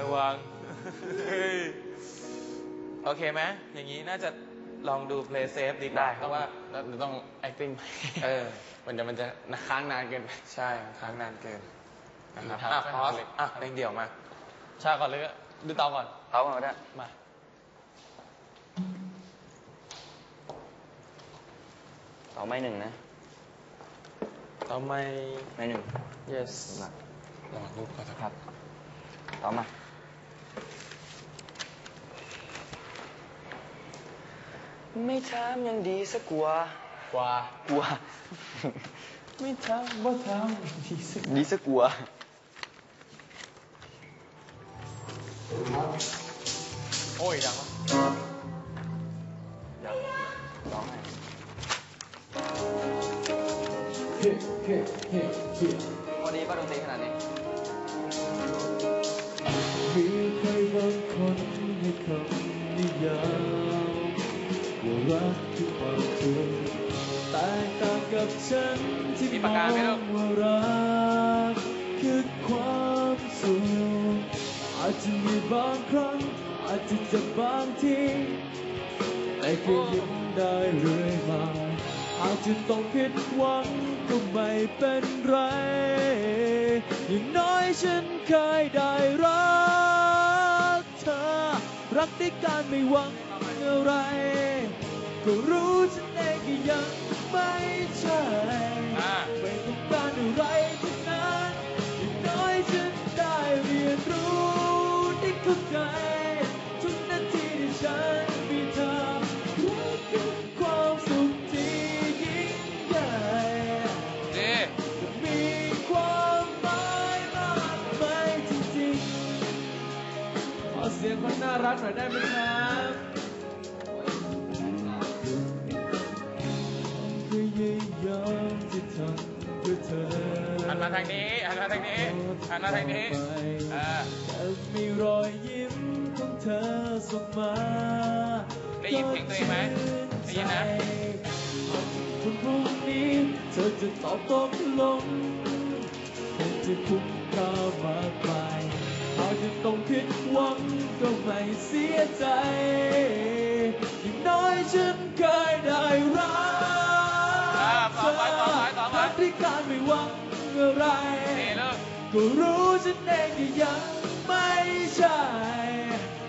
ระวังเฮ้ยโอเคไหมอย่างนี้น่าจะลองดู play safe ดีกว่าเพราะว่าแล้วต้อง acting เออ มันจะมันจะค้างนานเกินไปใช่ค้างนานเกินนะครับครับอะครับพอสอะเพลงเดี่ยวมา ชาก่อนเลยก็ดูเตาก่อนเขามาได้มาต่อไม่หนึ่งนะต่อไม่ไม่หนึ่ง yes มาระวังรูปก่อนครับต่อมา ไม่ถามยังดีสักกว่ากว่ากลัวไม่ทำว่าทำดีสิดีสักกว่าโอ้ยยังวะเดี๋ยวร้องให้พอดีป่ บางทีแต่ก็ยิ้มได้เรื่อยมาอาจจะต้องผิดหวังก็ไม่เป็นไร อย่างน้อยฉันเคยได้รักเธอ รักด้วยการไม่หวังอะไร ก็รู้ฉันเองก็ยังไม่ารักหน่อยได้ไหมครับพยายามที่ทำเพื่อเธอหันมาทางนี้หันมาทางนี้หันมาทางนี้เออแต่มีรอยยิ้มของเธอส่งมาได้ยินเสียงตัวเองไหมได้ยินนะวันพรุ่งนี้เธอจะตอบตกลงคงจะคุ้มค่ามากมาย หาจะต้องผิดหวังก็ไม่เสียใจ อย่างน้อยฉันเคยได้รักอ่าต่อไปต่ที่การไม่หวังอะไร ก็รู้ฉันเองก็ยังไม่ใช่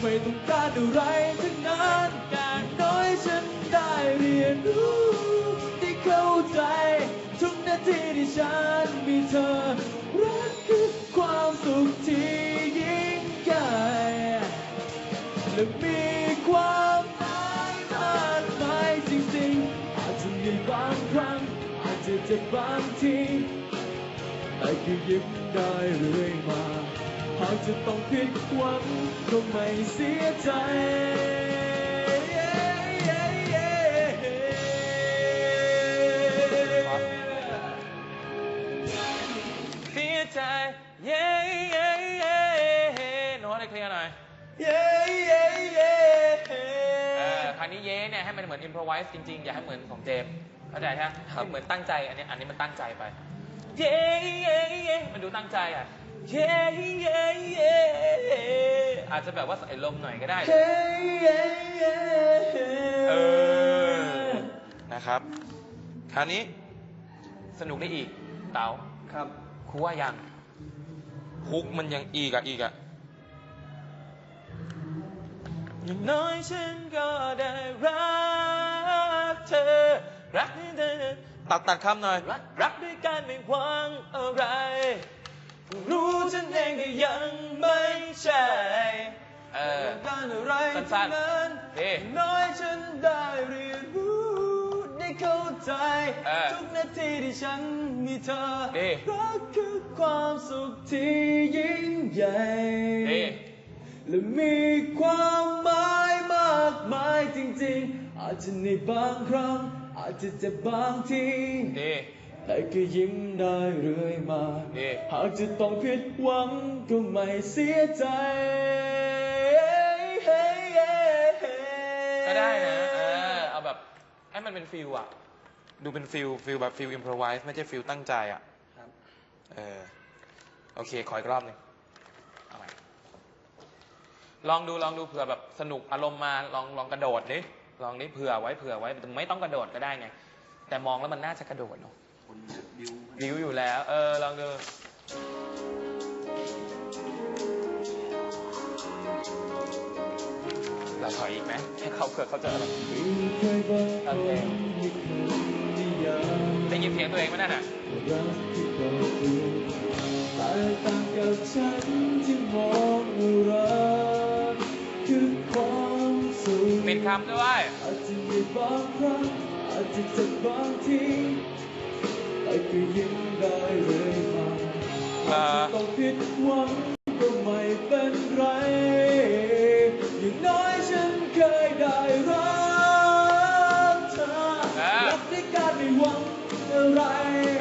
ไม่ต้องการอะไรทั้งนั้นอย่างน้อยฉันได้เรียนรู้ได้เข้าใจ ทุกนาทีที่ฉันมีเธอรักคือ และมีความหมายมากมายจริงๆอาจจะมีบางครั้งอาจจะเจ็บบางทีแต่ก็ยิ้มได้เรื่อยมาหากจะต้องผิดหวังก็ไม่เสียใจาวนี้เย้เนี่ยให้มันเหมือนอินพรไวส์จริงๆ อย่าให้เหมือนของเจมส์เข้าใจใช่ไหมให้เหมือนตั้งใจอันนี้อันนี้มันตั้งใจไปเย้เย้เย้มันดูตั้งใจอะเย้เย้เย้อาจจะแบบว่าใส่ลมหน่อยก็ได้เย้เย้เย้เออนะครับคราวนี้สนุกได้อีกเต๋าครับครูว่ายังฮุกมันยังอีกอะอีกอะ อย่างน้อยฉันก็ได้รักเธอ รักเธอตัดตัดคำหน่อย รักรักด้วยการไม่หวังอะไร รู้ฉันเองก็ยังไม่ใช่เออการอะไรสั้นๆนั้นเอ๊ะน้อยฉันได้เรียนรู้ได้เข้าใจเออทุกนาทีที่ฉันมีเธอดีรักคือความสุขที่ยิ่งใหญ่ดี และมีความหมายมากมายจริงๆ อาจจะในบางครั้ง อาจจะเจ็บบางทีดีแต่ก็ยิ้มได้เรื่อยมา ดีหากจะต้องผิดหวังก็ไม่เสียใจ ก็ได้นะ เออ เอาแบบให้มันเป็นฟิลอะดูเป็นฟิลฟิลแบบฟิลอิมพรไวส์ไม่ใช่ฟิลตั้งใจอะครับ เออ โอเค ขออีกรอบหนึ่งเอาใหม่ ลองดูลองดูเผื่อแบบสนุกอารมณ์มาลองลองกระโดดดิลองนี่เผื่อไว้เผื่อไว้แต่ไม่ต้องกระโดดก็ได้ไงแต่มองแล้วมันน่าจะกระโดดเนาะคนบิวบิวอยู่แล้ว เออลองดูเราถอยอีกไหมให้เขาเผื่อเขาเจออะไรไม่เคยบอเคยนิยามได้ยินเสียงตัวเองไหมนั่นน่ะเปิดดูแต่ต่างกับฉันที่มองว่า ปิดคำด้วยอาจจะมีบางครั้งอาจจะเจ็บบางทีแต่ก็ยิ้มได้เลยมาอ่าอาจจะต้องผิดหวังก็ไม่เป็นไรอย่างน้อยฉันเคยได้รักเธออ่ารักด้วยการไม่หวังอะไร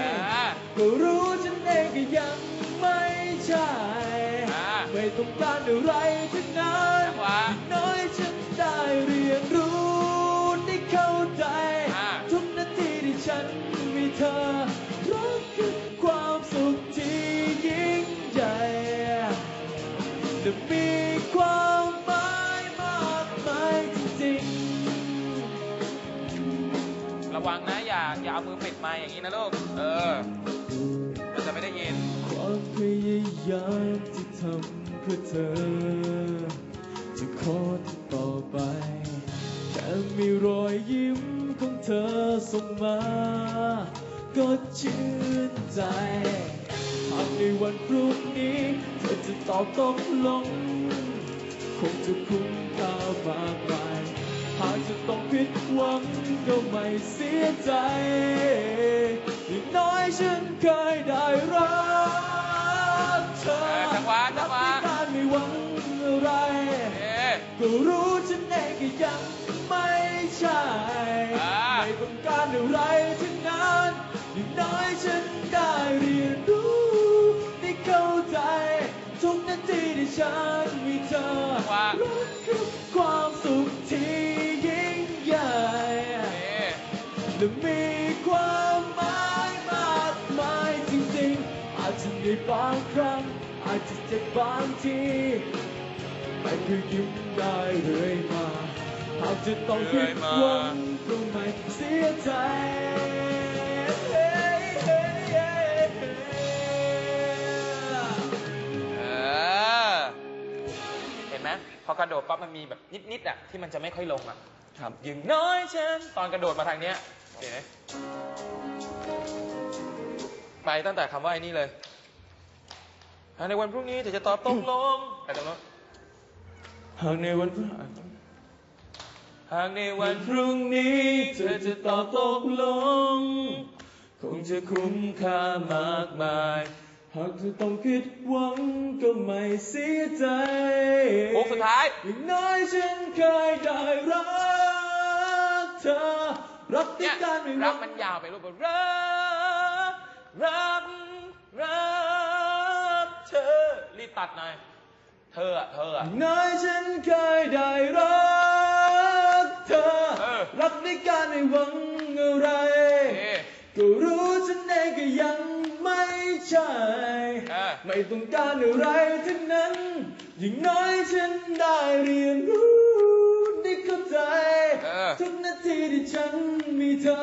อ่าก็รู้ฉันเองก็ยังไม่ใช่อ่า ไม่ต้องการอะไรทั้งนั้นจังหวะอย่างน้อยฉันได้เรียนรู้ได้เข้าใจอ่าทุกนาทีที่ฉันมีเธอรักคือความสุขที่ยิ่งใหญ่จะมีความหมายมากมายจริงๆระวังนะอย่าอย่าเอามือปิดไมค์อย่างนี้นะลูก เออเราจะไม่ได้ยิน ความพยายามที่ทำ เพื่อเธอ จะขอที่ต่อไป แค่มีรอยยิ้มของเธอส่งมา ก็ชื่นใจ หากในวันพรุ่งนี้ เธอจะตอบตกลง คงจะคุ้มค่ามากมายหากจะต้องผิดหวังก็ไม่เสียใจอย่างน้อยฉันเคยได้รัก ธอเออจังหวะจังหวะรักด้วยการไม่หวังอะไรเอ๊ะก็รู้ฉันเองก็ยังไม่ใช่อ่าไม่ต้องการอะไรทั้งนั้นอย่างน้อยฉัน บางทีแต่คือยิ้มได้เรื่อยมาหากจะต้องผิดหวังก็ไม่เสียใจเห็นไหมพอกระโดดปั๊บมันมีแบบนิดๆอะที่มันจะไม่ค่อยลงอะครับยิงน้อยฉันตอนกระโดดมาทางเนี้ยเห็นไหมไปตั้งแต่คำว่าไอ้นี่เลย ในวันพรุ่งนี้เธอจะตอบตกลงไปตรงนู้นหากในวันพรุ่งหากในวันพรุ่งนี้เธอจะตอบตกลง คงจะคุ้มค่ามากมาย หากเธอต้องผิดหวังก็ไม่เสียใจโอ้สุดท้ายอย่างน้อยฉันเคยได้รักเธอ รักด้วเนี่ยยการไม่หรัวักงมันยาวไปรูปแบบรักรักรักเธ อรีบตัดหน่อย เธออะเธอออะย่างน้อยฉันเคยได้รักเธอ เออ รักด้วยการไม่หวังอะไร เอ๊ะก็รู้ฉันเองก็ยังไม่ใช่ เออ ไม่ต้องการอะไรทั้งนั้นอย่างน้อยฉันได้เรียนรู้ได้เข้าใจ เออ ทุกนาทีที่ฉันมีเธอ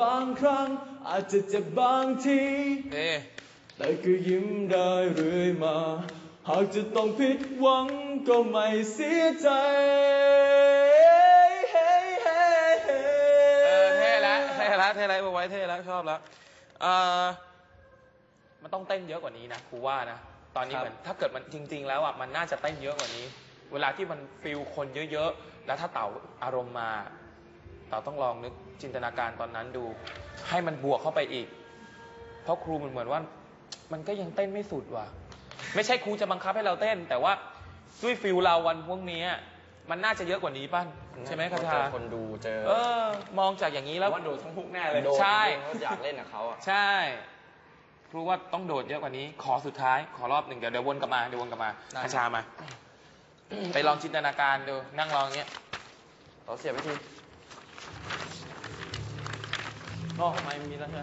บางครั้ง อาจจะเจ็บบางทีนี่แต่ก็ยิ้มได้เรื่อยมา หากจะต้องผิดหวังก็ไม่เสียใจ เออเท่แล้วเท่แล้วเท่แล้วเอาไว้เท่แล้วชอบแล้วเออมันต้องเต้นเยอะกว่านี้นะครูว่านะ ตอนนี้ครับเหมือนถ้าเกิดมันจริง ๆ แล้วอะมันน่าจะเต้นเยอะกว่านี้ เวลาที่มันฟิลคนเยอะๆ แล้วถ้าเต่าอารมณ์มา เต่าต้องลองนึกจินตนาการตอนนั้นดู ให้มันบวกเข้าไปอีก เพราะครูมันเหมือนว่า มันก็ยังเต้นไม่สุดว่ะ ไม่ใช่ครูจะบังคับให้เราเต้น แต่ว่าด้วยฟิลเราวันพวกนี้มันน่าจะเยอะกว่านี้ป่ะใช่ไหมคาเจชาอคนดูเจอ เออ มองจากอย่างนี้แล้วว่าโดดทั้งฮุกแน่เลยใช่เขาอยากเล่นกับเขาอะใช่ครูว่าต้องโดดเยอะกว่านี้ ขอสุดท้ายขอรอบหนึ่งเดี๋ยวเดี๋ยววนกลับมาเดี๋ยววนกลับมาได้คาชามา ไปลองจินตนาการดูนั่งลองอย่างเงี้ยเราเสียบไปที อ๋อไม่มีแล้วใช่ไหม